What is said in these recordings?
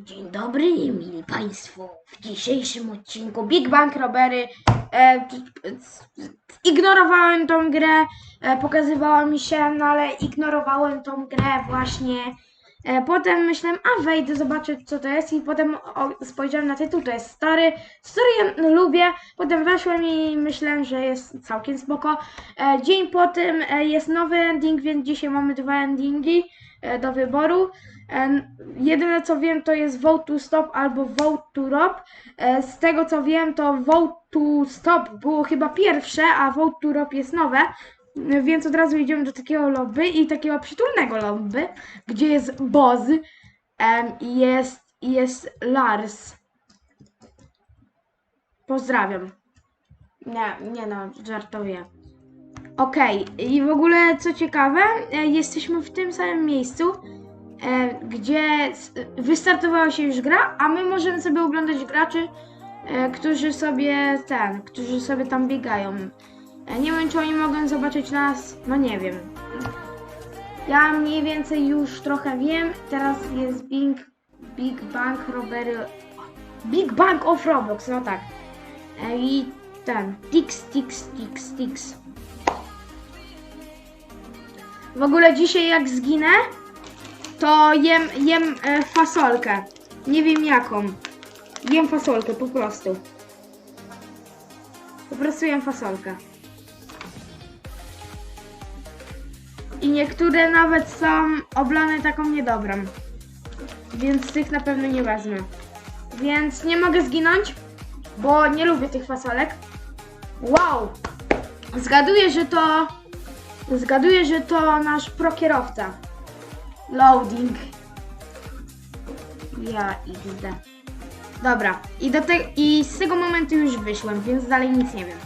Dzień dobry, mili Państwo. W dzisiejszym odcinku Big Bang Robery e, ignorowałem tą grę, e, pokazywała mi się, no ale ignorowałem tą grę właśnie. E, potem myślałem, a wejdę zobaczyć co to jest i potem o, spojrzałem na tytuł, to jest stary. Ja lubię, potem weszłem i myślałem, że jest całkiem spoko. E, dzień po tym e, jest nowy ending, więc dzisiaj mamy dwa endingi e, do wyboru. Jedyne co wiem to jest vote to stop albo vote to rob. E, Z tego co wiem to vote to stop było chyba pierwsze, a vote to rob jest nowe. Więc od razu idziemy do takiego lobby i takiego przytulnego lobby, gdzie jest Boz i jest, jest Lars. Pozdrawiam. Nie, nie no, żartuję. Okej, i w ogóle co ciekawe, e, jesteśmy w tym samym miejscu, e, gdzie wystartowała się już gra, a my możemy sobie oglądać graczy, e, którzy sobie ten, którzy sobie tam biegają. E, nie wiem, czy oni mogą zobaczyć nas, no nie wiem. Ja mniej więcej już trochę wiem, teraz jest Big, Big Bang Robery, Big Bang of Roblox, no tak. E, I ten, Tix, Tix, Tix, Tix. W ogóle dzisiaj jak zginę, to jem, jem e, fasolkę. Nie wiem jaką. Jem fasolkę po prostu. Po prostu jem fasolkę. I niektóre nawet są oblane taką niedobrą. Więc tych na pewno nie wezmę. Więc nie mogę zginąć, bo nie lubię tych fasolek. Wow! Zgaduję, że to Zgaduję, że to nasz prokierowca. Loading. Ja XD. Dobra, i, do te, i z tego momentu już wyszłem, więc dalej nic nie wiem.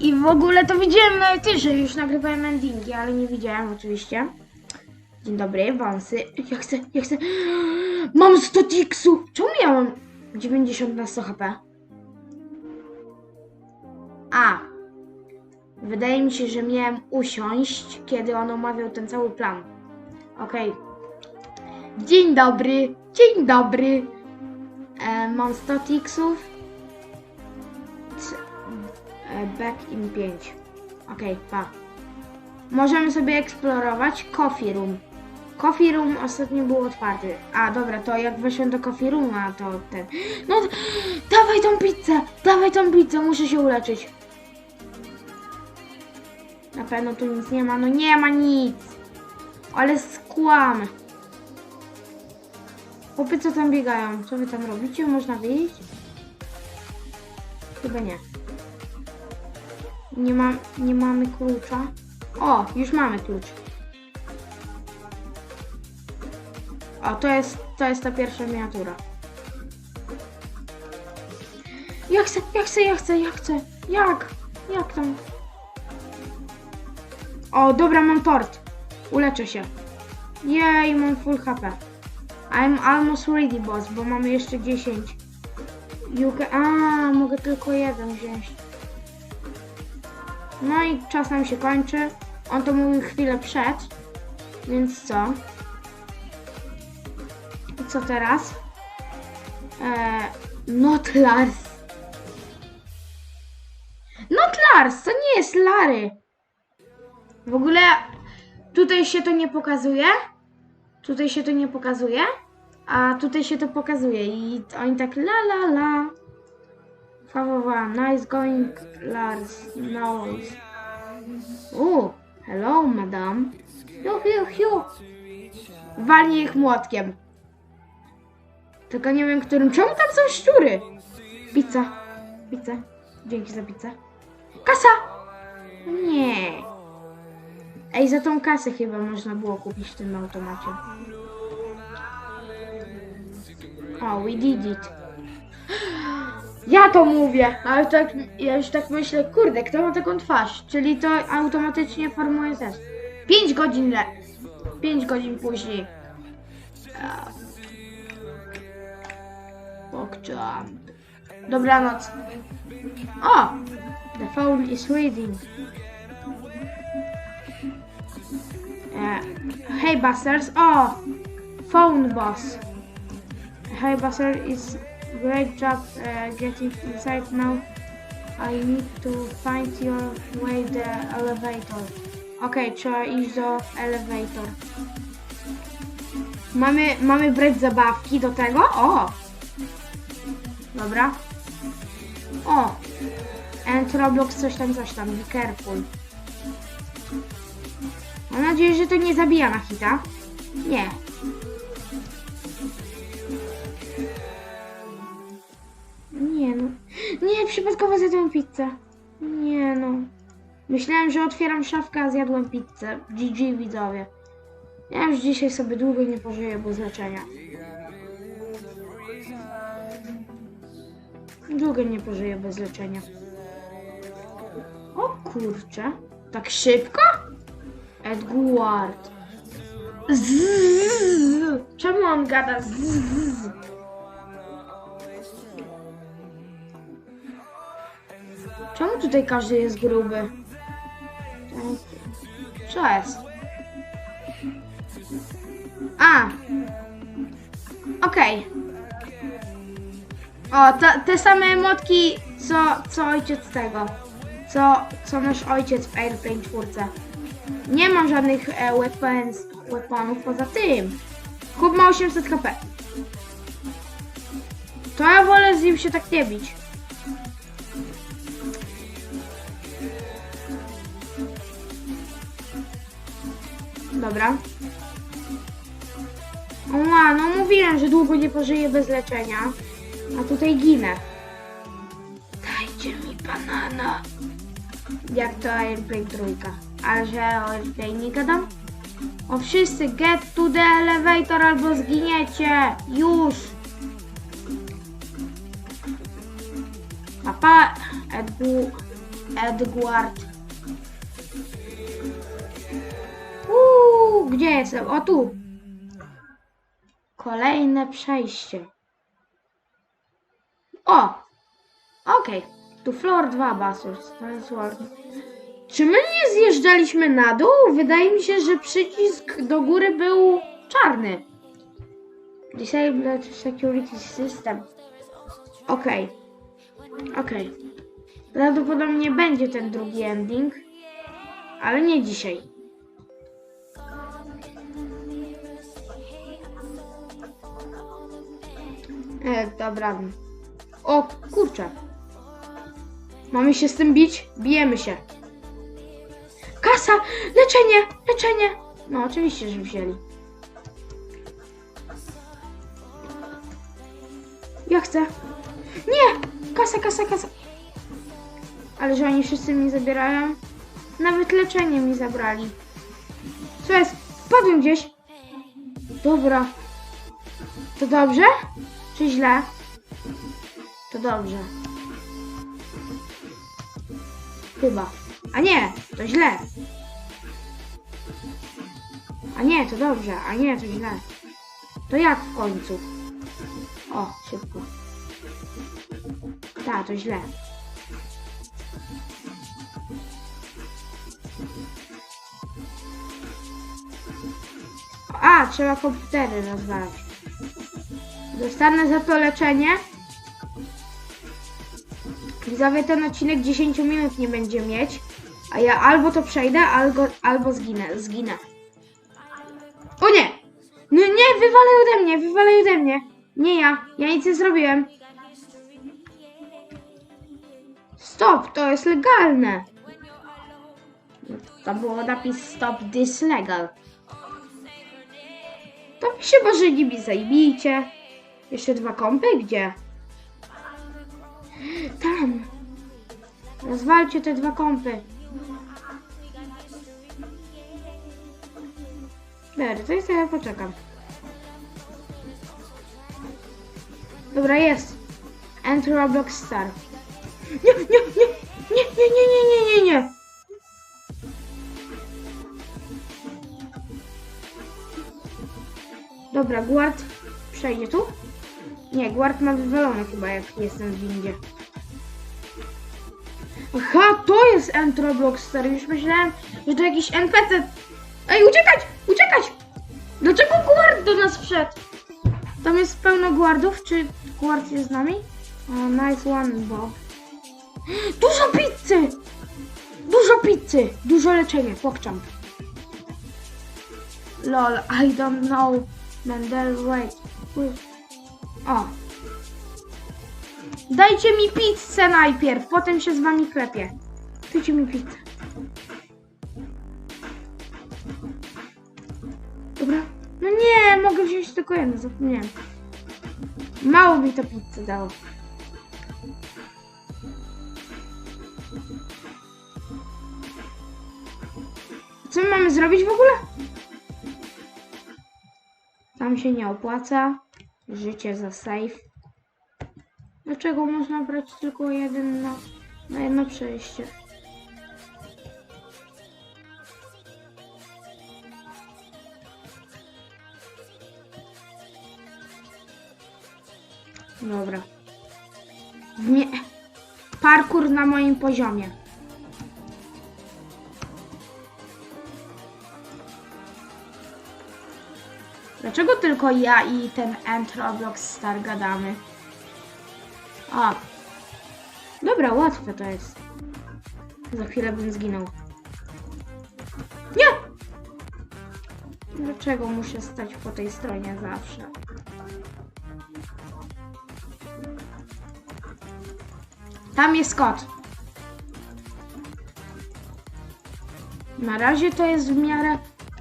I w ogóle to widziałem na ty, że już nagrywałem endingi, ale nie widziałem oczywiście. Dzień dobry, wąsy. Ja chcę, ja chcę. Mam 100 tiksów! Czemu ja mam 90 na 100 HP? A, Wydaje mi się, że miałem usiąść, kiedy on omawiał ten cały plan. Okej. Dzień dobry, dzień dobry. E, mam 100 tiksów. E, back in 5. Okej, pa. Możemy sobie eksplorować Coffee Room. Coffee Room ostatnio był otwarty. A, dobra, to jak weszłem do Coffee Rooma, to ten... No, dawaj tą pizzę, dawaj tą pizzę, muszę się uleczyć. Na pewno tu nic nie ma. No nie ma nic. Ale skłam. Chłopy co tam biegają? Co wy tam robicie? Można wyjść? Chyba nie. Nie, ma, nie mamy klucza. O, już mamy klucz. O, to jest, to jest ta pierwsza miniatura. Ja chcę, ja chcę, ja chcę, ja chcę. Jak? Jak tam? O, dobra, mam tort. Uleczę się. Jej, mam full HP. I'm almost ready, boss, bo mamy jeszcze 10. You can... A, mogę tylko jeden wziąć. No i czas nam się kończy. On to mówił chwilę przed. Więc co? I co teraz? Eee, not Lars. Not Lars, to nie jest Lary. W ogóle tutaj się to nie pokazuje. Tutaj się to nie pokazuje. A tutaj się to pokazuje. I oni tak la la la. Fawowa, nice going Lars nose. U, hello madam. Hiu, hiu, hiu. Walnie ich młotkiem. Tylko nie wiem którym. Czemu tam są szczury? Pizza. Pizza. Dzięki za pizzę. Kasa! Nie. Ej, za tą kasę chyba można było kupić w tym automacie. O, we did it. Ja to mówię, ale tak, ja już tak myślę, kurde, kto ma taką twarz? Czyli to automatycznie formuje test. 5 godzin le... 5 godzin później. Pokczam. Dobranoc. O! The phone is reading. Hey busters. O! Phone boss. Hey Basel, it's great job uh, getting inside now. I need to find your way the elevator. Okej, trzeba iść do elevator. Mamy, mamy brać zabawki do tego? O! Dobra. O! And Roblox coś tam, coś tam. Be careful. Mam nadzieję, że to nie zabija na hita. Nie. Nie no. Nie, przypadkowo zjadłem pizzę. Nie no. Myślałem, że otwieram szafkę, a zjadłem pizzę. GG widzowie. Ja już dzisiaj sobie długo nie pożyję bez leczenia. Długo nie pożyję bez leczenia. O kurczę. Tak szybko? Edward. Czemu on gada zzz? Czemu tutaj każdy jest gruby? Co jest? A! Okej. O, te, te same emotki, co, co ojciec tego. Co, co nasz ojciec w Airplane 4. Nie mam żadnych e, weapons, weaponów poza tym. Kup ma 800 HP. To ja wolę z nim się tak nie bić. Dobra. Oła, no mówiłem, że długo nie pożyję bez leczenia. A tutaj ginę. Dajcie mi banana. Jak to Airplane trójka. A że o Airplane nie gadam? O wszyscy, get to the elevator albo zginiecie. Już. Papa, Edgu, Edward. Uuu, gdzie jestem? O tu. Kolejne przejście. O! Okej. Tu floor 2 Basus. To jest ładnie. Czy my nie zjeżdżaliśmy na dół? Wydaje mi się, że przycisk do góry był czarny. Disabled security system. Okej. Okej. Prawdopodobnie będzie ten drugi ending. Ale nie dzisiaj. E, dobra. O, kurczę. Mamy się z tym bić? Bijemy się. Kasa! Leczenie! Leczenie! No, oczywiście, że wzięli. Ja chcę. Nie! Kasa, kasa, kasa. Ale że oni wszyscy mi zabierają. Nawet leczenie mi zabrali. Co jest? Wpadłem gdzieś. Dobra. To dobrze? Czy źle? To dobrze. Chyba. A nie, to źle. A nie, to dobrze. A nie, to źle. To jak w końcu? O, szybko. Tak, to źle. A, trzeba komputery rozwalać. Dostanę za to leczenie. Widzowie, ten odcinek 10 minut nie będzie mieć. A ja albo to przejdę, albo, albo zginę. Zginę. O nie! No nie, wywalaj ode mnie, wywalaj ode mnie. Nie ja, ja nic nie zrobiłem. Stop, to jest legalne. Tam było napis stop this legal. To mi się może nimi zajmijcie. Jeszcze dwa kąpy? Gdzie? Tam. Rozwalcie te dwa kąpy. Dobra, to jest ja poczekam. Dobra, jest. Enter Roblox Star. Nie, nie, nie, nie, nie, nie, nie, nie, nie, nie. Dobra, guard przejdzie tu? Nie, guard ma wywalone chyba jak jestem w windzie. Aha, to jest Entroblox stary. Już myślałem, że to jakiś NPC. Ej, uciekać! Uciekać! Dlaczego guard do nas wszedł? Tam jest pełno guardów, czy guard jest z nami? O, nice one, Bob. Dużo pizzy! Dużo pizzy! Dużo leczenia, pokczam. Lol, I don't know. Mendel, wait. wait. O. Dajcie mi pizzę najpierw, potem się z wami klepię. Dajcie mi pizzę. Dobra. No nie, mogę wziąć tylko jedno, zapomniałem. Mało mi to pizzy dało. Co my mamy zrobić w ogóle? Tam się nie opłaca. Życie za safe. Dlaczego można brać tylko jeden na, na jedno przejście? Dobra. Nie. Parkour na moim poziomie. Dlaczego tylko ja i ten Ant Roblox Star gadamy? A. Dobra, łatwe to jest. Za chwilę bym zginął. Nie! Dlaczego muszę stać po tej stronie zawsze? Tam jest kot. Na razie to jest w miarę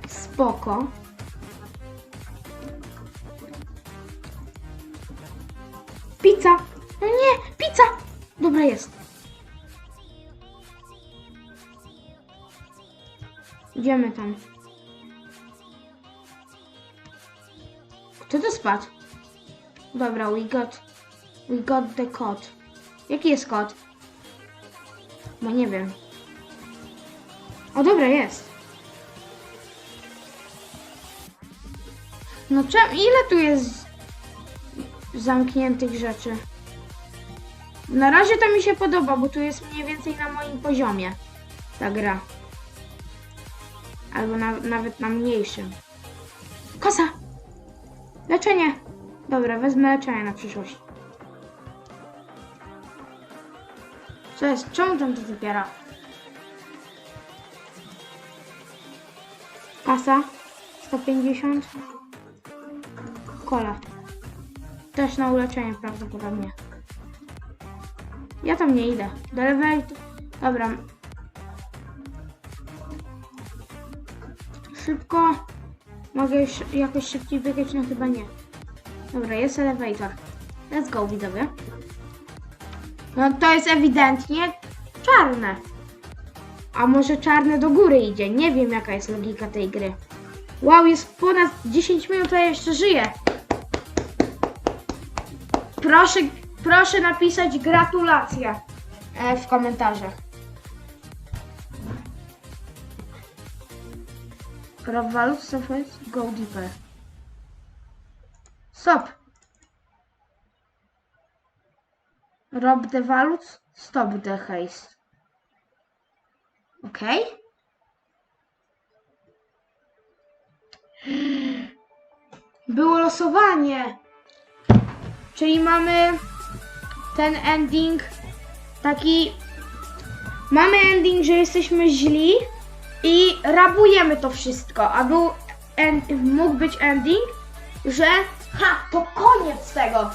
spoko. Pizza! No nie, pizza! Dobra jest. Idziemy tam. Kto to spadł? Dobra, we got... We got the code. Jaki jest kod? Bo nie wiem. O, dobra, jest. No czem, ile tu jest zamkniętych rzeczy? Na razie to mi się podoba, bo tu jest mniej więcej na moim poziomie ta gra. Albo na, nawet na mniejszym. Kosa! Leczenie! Dobra, wezmę leczenie na przyszłość. Co jest? Czemu tam to zabiera? Kasa 150 Kola Też na uleczenie prawdopodobnie Ja tam nie idę Do lewej Dobra Szybko Mogę już jakoś szybciej biegać? No chyba nie Dobra, jest elevator Let's go widzowie no to jest ewidentnie czarne. A może czarne do góry idzie? Nie wiem jaka jest logika tej gry. Wow, jest ponad 10 minut, a ja jeszcze żyję. Proszę, proszę napisać gratulacje e, w komentarzach. Grab walut, surface, go deeper. Stop. Rob the values, stop the haste. Ok? Było losowanie. Czyli mamy ten ending taki. Mamy ending, że jesteśmy źli i rabujemy to wszystko. A był end, mógł być ending, że ha, to koniec tego.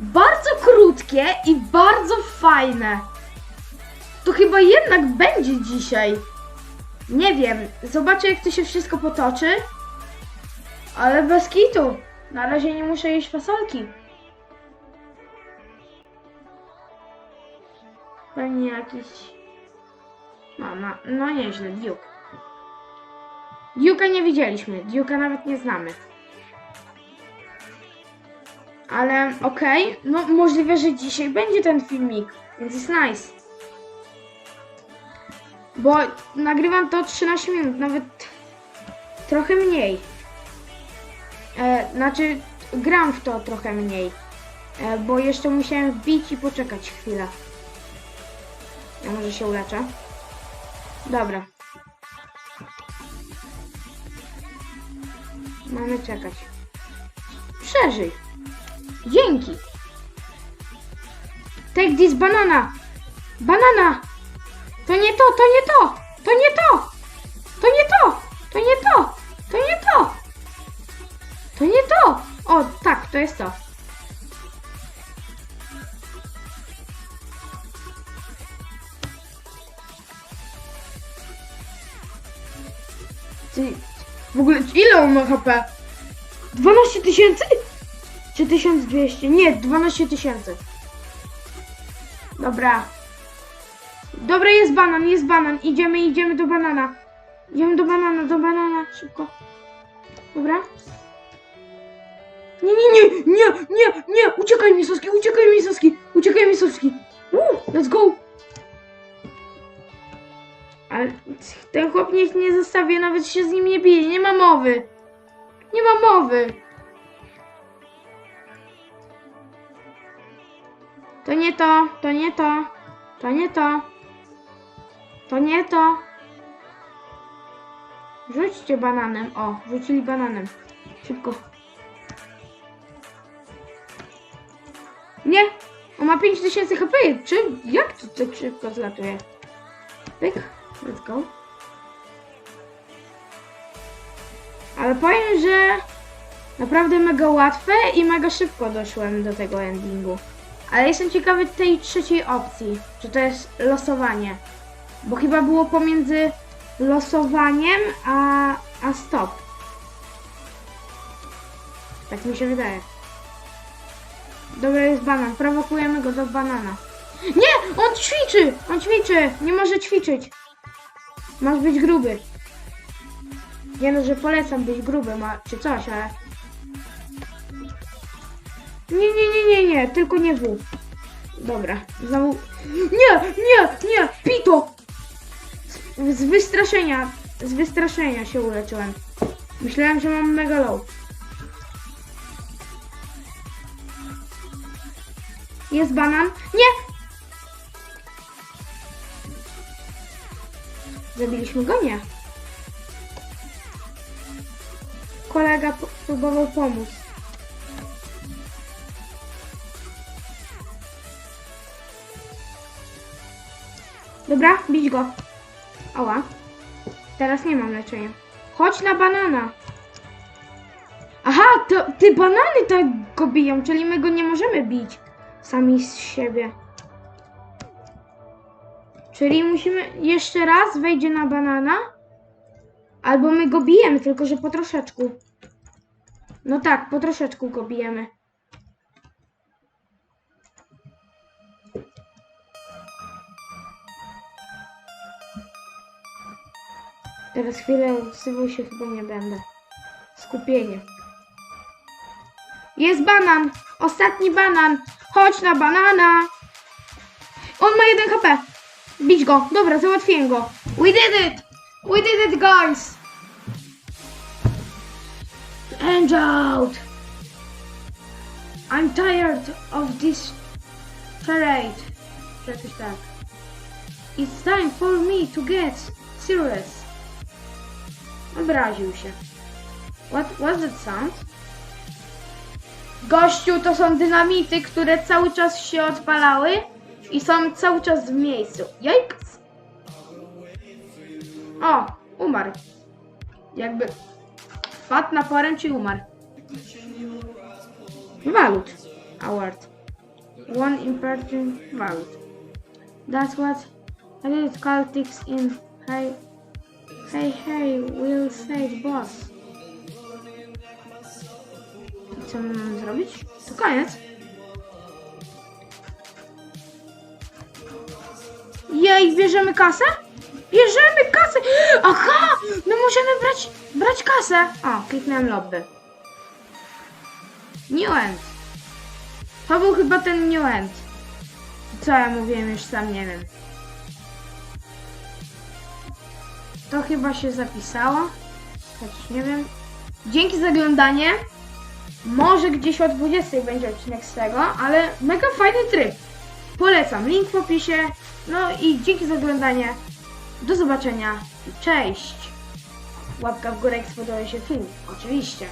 Bardzo krótkie i bardzo fajne. To chyba jednak będzie dzisiaj. Nie wiem, zobaczę jak to się wszystko potoczy. Ale bez kitu. Na razie nie muszę jeść fasolki. Pewnie jakiś... No, no, no nieźle, Duke. Duke'a nie widzieliśmy, Duke'a nawet nie znamy. Ale okej, no możliwe, że dzisiaj będzie ten filmik, więc jest nice. Bo nagrywam to 13 minut, nawet trochę mniej. E, znaczy, gram w to trochę mniej. E, bo jeszcze musiałem wbić i poczekać chwilę. Ja może się uleczę. Dobra. Mamy czekać. przeżyj. Dzięki. Take this banana. Banana. To nie to, to nie to. To nie to. To nie to. To nie to. To nie to. To nie to. O, tak, to jest to. Ogóle ile on ma HP? 12 tysięcy? Czy 1200? Nie, 12 tysięcy. Dobra. Dobra, jest banan, jest banan. Idziemy, idziemy do banana. Idziemy do banana, do banana. Szybko. Dobra. Nie, nie, nie, nie, nie, nie. Uciekaj mi soski, uciekaj mi soski, uciekaj mi soski. Woo, let's go. Ale ten chłop niech nie zostawi, ja nawet się z nim nie bije, nie ma mowy. Nie ma mowy. To nie to, to nie to, to nie to, to nie to. Rzućcie bananem, o, rzucili bananem. Szybko. Nie, on ma 5000 HP, czy jak to tak szybko zlatuje? Pyk, let's go. Ale powiem, że naprawdę mega łatwe i mega szybko doszłem do tego endingu. Ale jestem ciekawy tej trzeciej opcji, czy to jest losowanie. Bo chyba było pomiędzy losowaniem a, a stop. Tak mi się wydaje. Dobra, jest banan. Prowokujemy go do banana. Nie! On ćwiczy! On ćwiczy! Nie może ćwiczyć. Masz być gruby. Nie no, że polecam być gruby, ma, czy coś, ale... Nie, nie, nie, nie, nie, tylko nie W. Dobra, znowu... Nie, nie, nie, pito! Z, z wystraszenia, z wystraszenia się uleczyłem. Myślałem, że mam mega low. Jest banan. Nie! Zabiliśmy go? Nie. Kolega próbował pomóc. Dobra, bić go. Ała. Teraz nie mam leczenia. Chodź na banana. Aha, to ty banany tak go biją, czyli my go nie możemy bić sami z siebie. Czyli musimy jeszcze raz wejdzie na banana, albo my go bijemy, tylko że po troszeczku. No tak, po troszeczku go bijemy. Teraz chwilę wsywał się chyba nie będę. Skupienie. Jest banan! Ostatni banan! Chodź na banana! On ma jeden HP! Bić go! Dobra, załatwiłem go! We did it! We did it, guys! Hands out! I'm tired of this charade. Jakoś tak. It's time for me to get serious. Obraził się. What was that sound? Gościu, to są dynamity, które cały czas się odpalały i są cały czas w miejscu. Jajks! O, umarł. Jakby wpadł na poręcz i umarł. Walut. Award. One important valut. That's what elite cultics in hey hey hey will say boss. I co my mamy zrobić? To koniec. Jej, bierzemy kasę? Bierzemy kasę! Aha! No możemy brać, brać kasę. O, kliknąłem lobby. New end. To był chyba ten new end. Co ja mówiłem, już sam nie wiem. To chyba się zapisało. Chociaż nie wiem. Dzięki za oglądanie. Może gdzieś o 20 będzie odcinek z tego, ale mega fajny tryb. Polecam, link w opisie. No i dzięki za oglądanie. Do zobaczenia i cześć. Łapka w górę, jak spodobał się film. Oczywiście.